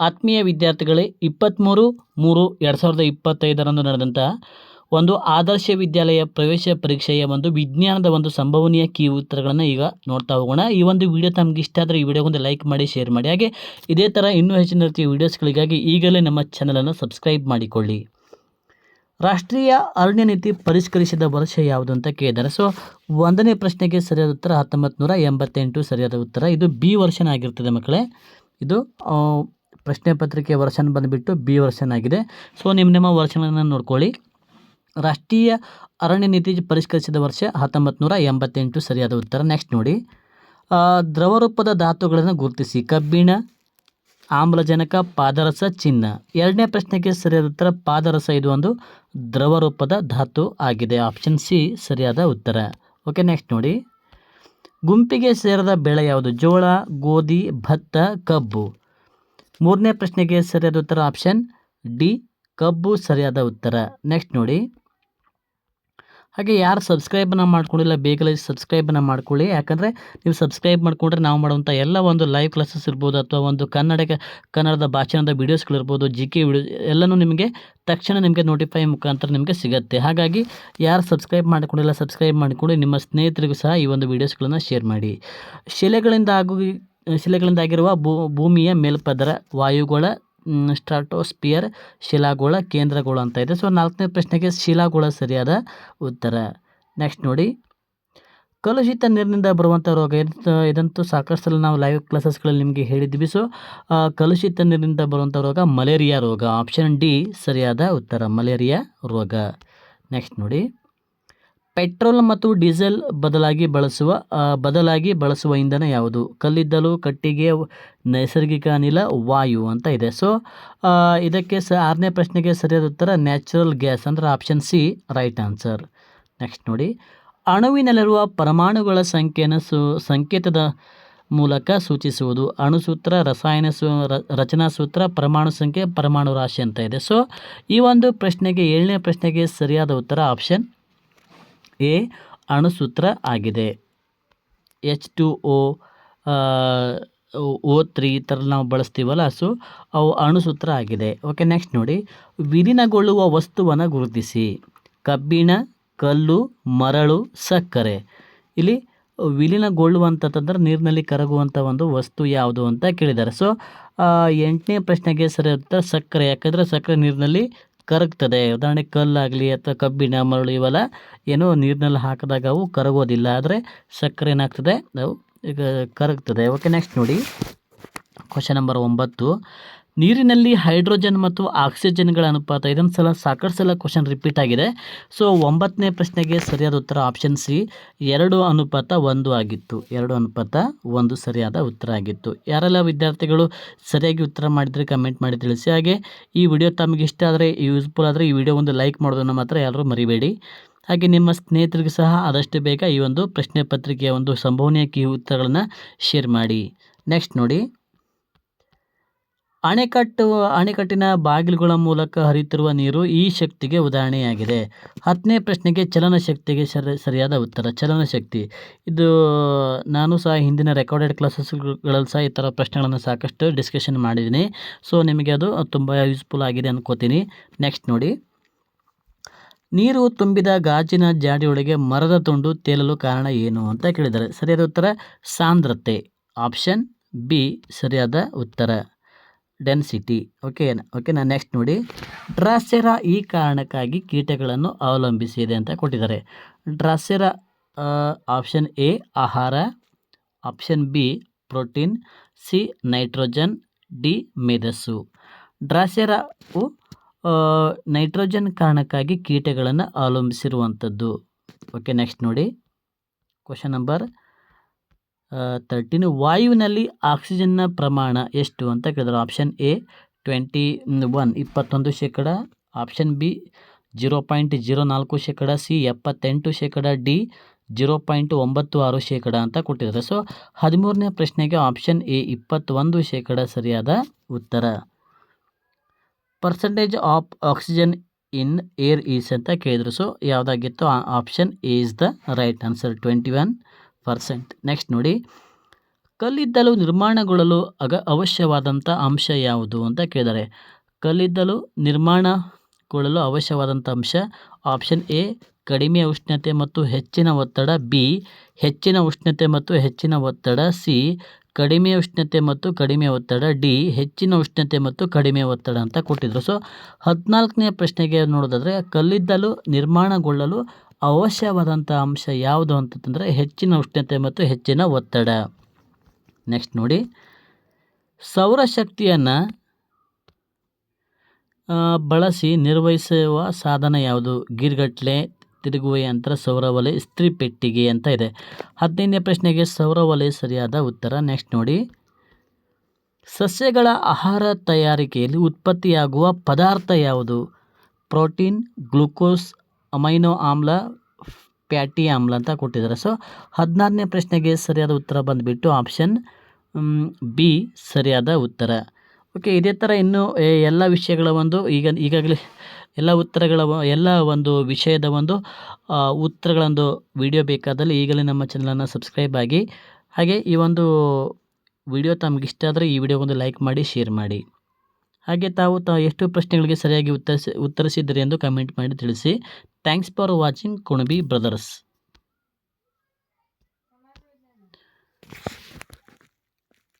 ಆತ್ಮೀಯ ವಿದ್ಯಾರ್ಥಿಗಳೇ ಇಪ್ಪತ್ತ್ಮೂರು ಮೂರು ಎರಡು ಸಾವಿರದ ಇಪ್ಪತ್ತೈದರಂದು ನಡೆದಂಥ ಒಂದು ಆದರ್ಶ ವಿದ್ಯಾಲಯ ಪ್ರವೇಶ ಪರೀಕ್ಷೆಯ ಒಂದು ವಿಜ್ಞಾನದ ಒಂದು ಸಂಭವನೀಯ ಕೀ ಉತ್ತರಗಳನ್ನು ಈಗ ನೋಡ್ತಾ ಹೋಗೋಣ. ಈ ಒಂದು ವಿಡಿಯೋ ತಮಗೆ ಇಷ್ಟ ಆದರೆ ಈ ವಿಡಿಯೋಗೊಂದು ಲೈಕ್ ಮಾಡಿ, ಶೇರ್ ಮಾಡಿ. ಹಾಗೆ ಇದೇ ಥರ ಇನ್ನೂ ಹೆಚ್ಚಿನ ರೀತಿಯ ವೀಡಿಯೋಸ್ಗಳಿಗಾಗಿ ಈಗಲೇ ನಮ್ಮ ಚಾನಲನ್ನು ಸಬ್ಸ್ಕ್ರೈಬ್ ಮಾಡಿಕೊಳ್ಳಿ. ರಾಷ್ಟ್ರೀಯ ಅರಣ್ಯ ನೀತಿ ಪರಿಷ್ಕರಿಸಿದ ವರ್ಷ ಯಾವುದು ಅಂತ ಕೇಳಿದ್ದಾರೆ ಸೊ ಒಂದನೇ ಪ್ರಶ್ನೆಗೆ ಸರಿಯಾದ ಉತ್ತರ ಹತ್ತೊಂಬತ್ತು ನೂರ ಎಂಬತ್ತೆಂಟು ಸರಿಯಾದ ಉತ್ತರ. ಇದು ಬಿ ವರ್ಷನ್ ಆಗಿರ್ತದೆ ಮಕ್ಕಳೇ. ಇದು ಪ್ರಶ್ನೆ ಪತ್ರಿಕೆ ವರ್ಷನ್ ಬಂದುಬಿಟ್ಟು ಬಿ ವರ್ಷನ್ ಆಗಿದೆ. ಸೊ ನಿಮ್ಮ ನಿಮ್ಮ ವರ್ಷನನ್ನು ನೋಡ್ಕೊಳ್ಳಿ. ರಾಷ್ಟ್ರೀಯ ಅರಣ್ಯ ನೀತಿ ಪರಿಷ್ಕರಿಸಿದ ವರ್ಷ ಹತ್ತೊಂಬತ್ತು ನೂರ ಎಂಬತ್ತೆಂಟು ಸರಿಯಾದ ಉತ್ತರ. ನೆಕ್ಸ್ಟ್ ನೋಡಿ. ದ್ರವರೂಪದ ಧಾತುಗಳನ್ನು ಗುರುತಿಸಿ. ಕಬ್ಬಿಣ, ಆಮ್ಲಜನಕ, ಪಾದರಸ, ಚಿನ್ನ. ಎರಡನೇ ಪ್ರಶ್ನೆಗೆ ಸರಿಯಾದ ಉತ್ತರ ಪಾದರಸ ಇದು ಒಂದು ದ್ರವರೂಪದ ಧಾತು ಆಗಿದೆ. ಆಪ್ಷನ್ ಸಿ ಸರಿಯಾದ ಉತ್ತರ. ಓಕೆ ನೆಕ್ಸ್ಟ್ ನೋಡಿ. ಗುಂಪಿಗೆ ಸೇರದ ಬೆಳೆ ಯಾವುದು? ಜೋಳ, ಗೋಧಿ, ಭತ್ತ, ಕಬ್ಬು. ಮೂರನೇ ಪ್ರಶ್ನೆಗೆ ಸರಿಯಾದ ಉತ್ತರ ಆಪ್ಷನ್ ಡಿ ಕಬ್ಬು ಸರಿಯಾದ ಉತ್ತರ. ನೆಕ್ಸ್ಟ್ ನೋಡಿ. ಹಾಗೆ ಯಾರು ಸಬ್ಸ್ಕ್ರೈಬನ್ನು ಮಾಡ್ಕೊಂಡಿಲ್ಲ, ಬೇಗಲೇ ಸಬ್ಸ್ಕ್ರೈಬನ್ನು ಮಾಡ್ಕೊಳ್ಳಿ. ಯಾಕಂದರೆ ನೀವು ಸಬ್ಸ್ಕ್ರೈಬ್ ಮಾಡಿಕೊಂಡ್ರೆ ನಾವು ಮಾಡುವಂಥ ಎಲ್ಲ ಒಂದು ಲೈವ್ ಕ್ಲಾಸಸ್ ಇರ್ಬೋದು, ಅಥವಾ ಒಂದು ಕನ್ನಡಕ್ಕೆ ಕನ್ನಡದ ಭಾಷಣದ ವೀಡಿಯೋಸ್ಗಳಿರ್ಬೋದು ಜಿ ಕೆ ವಿಡಿಯೋ ಎಲ್ಲನೂ ನಿಮಗೆ ತಕ್ಷಣ ನಿಮಗೆ ನೋಟಿಫೈ ಮುಖಾಂತರ ನಿಮಗೆ ಸಿಗುತ್ತೆ. ಹಾಗಾಗಿ ಯಾರು ಸಬ್ಸ್ಕ್ರೈಬ್ ಮಾಡಿಕೊಂಡಿಲ್ಲ ಸಬ್ಸ್ಕ್ರೈಬ್ ಮಾಡಿಕೊಂಡು ನಿಮ್ಮ ಸ್ನೇಹಿತರಿಗೂ ಸಹ ಈ ಒಂದು ವೀಡಿಯೋಸ್ಗಳನ್ನು ಶೇರ್ ಮಾಡಿ. ಶಿಲೆಗಳಿಂದ ಆಗು ಶಿಲೆಗಳಿಂದ ಆಗಿರುವ ಭೂ, ಭೂಮಿಯ ಮೇಲ್ಪದರ ವಾಯುಗೋಳ ಸ್ಟ್ರಾಟೋಸ್ಪಿಯರ್, ಶಿಲಾಗೋಳ, ಕೇಂದ್ರಗೋಳ ಅಂತ ಇದೆ. ಸೊ, ನಾಲ್ಕನೇ ಪ್ರಶ್ನೆಗೆ ಶಿಲಾಗೋಳ ಸರಿಯಾದ ಉತ್ತರ. ನೆಕ್ಸ್ಟ್ ನೋಡಿ. ಕಲುಷಿತ ನೀರಿನಿಂದ ಬರುವಂಥ ರೋಗ ಇದಂತೂ ಇದಂತೂ ಸಾಕಷ್ಟು ನಾವು ಲೈವ್ ಕ್ಲಾಸಸ್ಗಳಲ್ಲಿ ನಿಮಗೆ ಹೇಳಿದ್ವಿ. ಸೊ ಕಲುಷಿತ ನೀರಿನಿಂದ ಬರುವಂಥ ರೋಗ ಮಲೇರಿಯಾ ರೋಗ. ಆಪ್ಷನ್ ಡಿ ಸರಿಯಾದ ಉತ್ತರ. ಮಲೇರಿಯಾ ರೋಗ. ನೆಕ್ಸ್ಟ್ ನೋಡಿ. ಪೆಟ್ರೋಲ್ ಮತ್ತು ಡೀಸೆಲ್ ಬದಲಾಗಿ ಬಳಸುವ ಬದಲಾಗಿ ಬಳಸುವ ಇಂಧನ ಯಾವುದು? ಕಲ್ಲಿದ್ದಲು, ಕಟ್ಟಿಗೆ, ನೈಸರ್ಗಿಕ ಅನಿಲ, ವಾಯು ಅಂತ ಇದೆ. ಸೊ ಇದಕ್ಕೆ ಸ, ಆರನೇ ಪ್ರಶ್ನೆಗೆ ಸರಿಯಾದ ಉತ್ತರ ನ್ಯಾಚುರಲ್ ಗ್ಯಾಸ್ ಅಂದರೆ option C, right answer. Next ನೋಡಿ. ಅಣುವಿನಲ್ಲಿರುವ ಪರಮಾಣುಗಳ ಸಂಖ್ಯೆಯನ್ನು ಸು, ಸಂಕೇತದ ಮೂಲಕ ಸೂಚಿಸುವುದು. ಅಣುಸೂತ್ರ, ರಸಾಯನ ಸೂ ರಚನಾ ಸೂತ್ರ, ಪರಮಾಣು ಸಂಖ್ಯೆ, ಪರಮಾಣು ರಾಶಿ ಅಂತ ಇದೆ. ಸೊ ಈ ಒಂದು ಪ್ರಶ್ನೆಗೆ, ಏಳನೇ ಪ್ರಶ್ನೆಗೆ ಸರಿಯಾದ ಉತ್ತರ ಆಪ್ಷನ್ ಎ ಅಣುಸೂತ್ರ ಆಗಿದೆ. H two O O three ಈ ಥರ ನಾವು ಬಳಸ್ತೀವಲ್ಲ, ಸೊ ಅವು ಅಣುಸೂತ್ರ ಆಗಿದೆ. ಓಕೆ, ನೆಕ್ಸ್ಟ್ ನೋಡಿ. ವಿಲೀನಗೊಳ್ಳುವ ವಸ್ತುವನ್ನು ಗುರುತಿಸಿ. ಕಬ್ಬಿಣ, ಕಲ್ಲು, ಮರಳು, ಸಕ್ಕರೆ. ಇಲ್ಲಿ ವಿಲೀನಗೊಳ್ಳುವಂಥದ್ದಂದ್ರೆ ನೀರಿನಲ್ಲಿ ಕರಗುವಂಥ ಒಂದು ವಸ್ತು ಯಾವುದು ಅಂತ ಕೇಳಿದ್ದಾರೆ. ಸೊ ಎಂಟನೇ ಪ್ರಶ್ನೆಗೆ ಸರಿ ಉತ್ತರ ಸಕ್ಕರೆ. ಯಾಕಂದರೆ ಸಕ್ಕರೆ ನೀರಿನಲ್ಲಿ ಕರಗ್ತದೆ. ಉದಾಹರಣೆಗೆ ಕಲ್ಲಾಗಲಿ ಅಥವಾ ಕಬ್ಬಿಣ, ಮರಳು ಇವೆಲ್ಲ ಏನೋ ನೀರಿನಲ್ಲಿ ಹಾಕಿದಾಗ ಅವು ಕರಗೋದಿಲ್ಲ. ಆದರೆ ಸಕ್ಕರೆ ಏನಾಗ್ತದೆ? ಅವು ಈಗ ಕರಗ್ತದೆ. ಓಕೆ ನೆಕ್ಸ್ಟ್ ನೋಡಿ. ಕ್ವಶನ್ ನಂಬರ್ ಒಂಬತ್ತು. ನೀರಿನಲ್ಲಿ ಹೈಡ್ರೋಜನ್ ಮತ್ತು ಆಕ್ಸಿಜನ್ಗಳ ಅನುಪಾತ, ಇದೊಂದು ಸಲ ಸಾಕಷ್ಟು ಸಲ ಕ್ವಶನ್ ರಿಪೀಟ್ ಆಗಿದೆ. ಸೊ ಒಂಬತ್ತನೇ ಪ್ರಶ್ನೆಗೆ ಸರಿಯಾದ ಉತ್ತರ ಆಪ್ಷನ್ ಸಿ ಎರಡು ಅನುಪಾತ ಒಂದು ಆಗಿತ್ತು. ಎರಡು ಅನುಪಾತ ಒಂದು ಸರಿಯಾದ ಉತ್ತರ ಆಗಿತ್ತು. ಯಾರೆಲ್ಲ ವಿದ್ಯಾರ್ಥಿಗಳು ಸರಿಯಾಗಿ ಉತ್ತರ ಮಾಡಿದರೆ ಕಮೆಂಟ್ ಮಾಡಿ ತಿಳಿಸಿ. ಹಾಗೆ, ಈ ವಿಡಿಯೋ ತಮಗೆ ಇಷ್ಟ ಆದರೆ ಯೂಸ್ಫುಲ್ ಆದರೆ ಈ ವಿಡಿಯೋ ಒಂದು ಲೈಕ್ ಮಾಡೋದನ್ನು ಮಾತ್ರ ಯಾರೂ ಮರಿಬೇಡಿ. ಹಾಗೆ, ನಿಮ್ಮ ಸ್ನೇಹಿತರಿಗೂ ಸಹ ಆದಷ್ಟು ಬೇಗ ಈ ಒಂದು ಪ್ರಶ್ನೆ ಪತ್ರಿಕೆಯ ಒಂದು ಸಂಭವನೀಯ ಕೀ ಉತ್ತರಗಳನ್ನು ಶೇರ್ ಮಾಡಿ. ನೆಕ್ಸ್ಟ್ ನೋಡಿ. ಅಣೆಕಟ್ಟು, ಅಣೆಕಟ್ಟಿನ ಬಾಗಿಲುಗಳ ಮೂಲಕ ಹರಿಯುತ್ತಿರುವ ನೀರು ಈ ಶಕ್ತಿಗೆ ಉದಾಹರಣೆಯಾಗಿದೆ. ಹತ್ತನೇ ಪ್ರಶ್ನೆಗೆ ಚಲನಶಕ್ತಿಗೆ ಸರಿ, ಸರಿಯಾದ ಉತ್ತರ, ಚಲನಶಕ್ತಿ. ಇದು ನಾನು ಸಹ ಹಿಂದಿನ ರೆಕಾರ್ಡೆಡ್ ಕ್ಲಾಸಸ್ಗಳಲ್ಲಿ ಸಹ ಈ ಥರ ಪ್ರಶ್ನೆಗಳನ್ನು ಸಾಕಷ್ಟು ಡಿಸ್ಕಷನ್ ಮಾಡಿದ್ದೀನಿ. ಸೊ ನಿಮಗೆ ಅದು ತುಂಬ ಯೂಸ್ಫುಲ್ ಆಗಿದೆ ಅಂದ್ಕೋತೀನಿ ನೆಕ್ಸ್ಟ್ ನೋಡಿ. ನೀರು ತುಂಬಿದ ಗಾಜಿನ ಜಾಡಿಯೊಳಗೆ ಮರದ ತುಂಡು ತೇಲಲು ಕಾರಣ ಏನು ಅಂತ ಕೇಳಿದ್ದಾರೆ. ಸರಿಯಾದ ಉತ್ತರ, ಸಾಂದ್ರತೆ. ಆಪ್ಷನ್ ಬಿ ಸರಿಯಾದ ಉತ್ತರ. ಡೆನ್ಸಿಟಿ ಓಕೆ ಓಕೆನಾ ನೆಕ್ಸ್ಟ್ ನೋಡಿ. ಡ್ರಾಸೆರಾ ಈ ಕಾರಣಕ್ಕಾಗಿ ಕೀಟಗಳನ್ನು ಅವಲಂಬಿಸಿದೆ ಅಂತ ಕೊಟ್ಟಿದ್ದಾರೆ. ಡ್ರಾಸೆರಾ ಆಪ್ಷನ್ ಎ ಆಹಾರ. Option B protein C nitrogen D ಮೇಧಸ್ಸು ಡ್ರಾಸೆರಾವು ನೈಟ್ರೋಜನ್ ಕಾರಣಕ್ಕಾಗಿ ಕೀಟಗಳನ್ನು ಅವಲಂಬಿಸಿರುವಂಥದ್ದು. ಓಕೆ ನೆಕ್ಸ್ಟ್ ನೋಡಿ. ಕ್ವಶನ್ ನಂಬರ್ ತರ್ಟೀನ್ ವಾಯುವಿನಲ್ಲಿ ಆಕ್ಸಿಜನ್ನ ಪ್ರಮಾಣ ಎಷ್ಟು ಅಂತ ಕೇಳಿದ್ರು. ಆಪ್ಷನ್ ಎ ಟ್ವೆಂಟಿ ಒನ್ ಇಪ್ಪತ್ತೊಂದು ಶೇಕಡ. Option B zero point zero ನಾಲ್ಕು ಶೇಕಡ. ಸಿ ಎಪ್ಪತ್ತೆಂಟು ಶೇಕಡ. ಡಿ ಜೀರೋ ಪಾಯಿಂಟ್ ಒಂಬತ್ತು ಆರು ಶೇಕಡ ಅಂತ ಕೊಟ್ಟಿದ್ದಾರೆ. ಸೊ ಹದಿಮೂರನೇ ಪ್ರಶ್ನೆಗೆ ಆಪ್ಷನ್ ಎ ಇಪ್ಪತ್ತೊಂದು ಶೇಕಡ ಸರಿಯಾದ ಉತ್ತರ. Percentage of oxygen in air is ಅಂತ ಕೇಳಿದ್ರು. So ಯಾವುದಾಗಿತ್ತು? Option A is the right answer twenty one percent. Next ನೋಡಿ. ಕಲ್ಲಿದ್ದಲು ನಿರ್ಮಾಣಗೊಳ್ಳಲು ಅಗ ಅವಶ್ಯವಾದಂಥ ಅಂಶ ಯಾವುದು ಅಂತ ಕೇಳಿದ್ದಾರೆ ಕಲ್ಲಿದ್ದಲು ನಿರ್ಮಾಣಗೊಳ್ಳಲು ಅವಶ್ಯವಾದಂಥ ಅಂಶ ಆಪ್ಷನ್ ಎ ಕಡಿಮೆ ಉಷ್ಣತೆ ಮತ್ತು ಹೆಚ್ಚಿನ ಒತ್ತಡ ಬಿ ಹೆಚ್ಚಿನ ಉಷ್ಣತೆ ಮತ್ತು ಹೆಚ್ಚಿನ ಒತ್ತಡ ಸಿ ಕಡಿಮೆ ಉಷ್ಣತೆ ಮತ್ತು ಕಡಿಮೆ ಒತ್ತಡ ಡಿ ಹೆಚ್ಚಿನ ಉಷ್ಣತೆ ಮತ್ತು ಕಡಿಮೆ ಒತ್ತಡ ಅಂತ ಕೊಟ್ಟಿದ್ದರು ಸೊ ಹದಿನಾಲ್ಕನೇ ಪ್ರಶ್ನೆಗೆ ನೋಡೋದಾದರೆ, ಕಲ್ಲಿದ್ದಲು ನಿರ್ಮಾಣಗೊಳ್ಳಲು ಅವಶ್ಯವಾದಂಥ ಅಂಶ ಯಾವುದು ಅಂತಂದರೆ ಹೆಚ್ಚಿನ ಉಷ್ಣತೆ ಮತ್ತು ಹೆಚ್ಚಿನ ಒತ್ತಡ. ನೆಕ್ಸ್ಟ್ ನೋಡಿ. ಸೌರಶಕ್ತಿಯನ್ನು ಬಳಸಿ ನಿರ್ವಹಿಸುವ ಸಾಧನ ಯಾವುದು? ಗಿರ್ಗಟ್ಲೆ, ತಿರುಗುವ ಯಂತ್ರ ಸೌರವಲಯ ಇಸ್ತ್ರಿ ಪೆಟ್ಟಿಗೆ ಅಂತ ಇದೆ. ಹದಿನೈದನೇ ಪ್ರಶ್ನೆಗೆ ಸೌರವಲಯ ಸರಿಯಾದ ಉತ್ತರ. ನೆಕ್ಸ್ಟ್ ನೋಡಿ. ಸಸ್ಯಗಳ ಆಹಾರ ತಯಾರಿಕೆಯಲ್ಲಿ ಉತ್ಪತ್ತಿಯಾಗುವ ಪದಾರ್ಥ ಯಾವುದು? ಪ್ರೋಟೀನ್, ಗ್ಲೂಕೋಸ್ ಅಮೈನೋ ಆಮ್ಲ ಪ್ಯಾಟಿ ಆಮ್ಲ ಅಂತ ಕೊಟ್ಟಿದ್ದಾರೆ. ಸೊ ಹದಿನಾರನೇ ಪ್ರಶ್ನೆಗೆ ಸರಿಯಾದ ಉತ್ತರ ಬಂದುಬಿಟ್ಟು ಆಪ್ಷನ್ ಬಿ ಸರಿಯಾದ ಉತ್ತರ. ಓಕೆ ಇದೇ ಥರ ಇನ್ನೂ ಎಲ್ಲ ವಿಷಯಗಳ ಒಂದು, ಈಗ, ಈಗಾಗಲೇ ಎಲ್ಲ ಉತ್ತರಗಳ ಎಲ್ಲ ಒಂದು ವಿಷಯದ ಒಂದು ಉತ್ತರಗಳೊಂದು ವಿಡಿಯೋ ಬೇಕಾದಲ್ಲಿ ಈಗಲೇ ನಮ್ಮ ಚಾನಲನ್ನು ಸಬ್ಸ್ಕ್ರೈಬ್ ಆಗಿ, ಹಾಗೆ ಈ ಒಂದು ವಿಡಿಯೋ ತಮಗೆ ಇಷ್ಟ ಆದರೆ ಈ ವಿಡಿಯೋಗೊಂದು ಲೈಕ್ ಮಾಡಿ ಶೇರ್ ಮಾಡಿ. ಹಾಗೆ ತಾವು ತಾ, ಎಷ್ಟು ಪ್ರಶ್ನೆಗಳಿಗೆ ಸರಿಯಾಗಿ ಉತ್ತರಿಸಿ, ಉತ್ತರಿಸಿದ್ದೀರಿ ಎಂದು ಕಮೆಂಟ್ ಮಾಡಿ ತಿಳಿಸಿ. தேங்க்ஸ் ஃபார் வாட்சிங் குணுபி பிரதர்ஸ்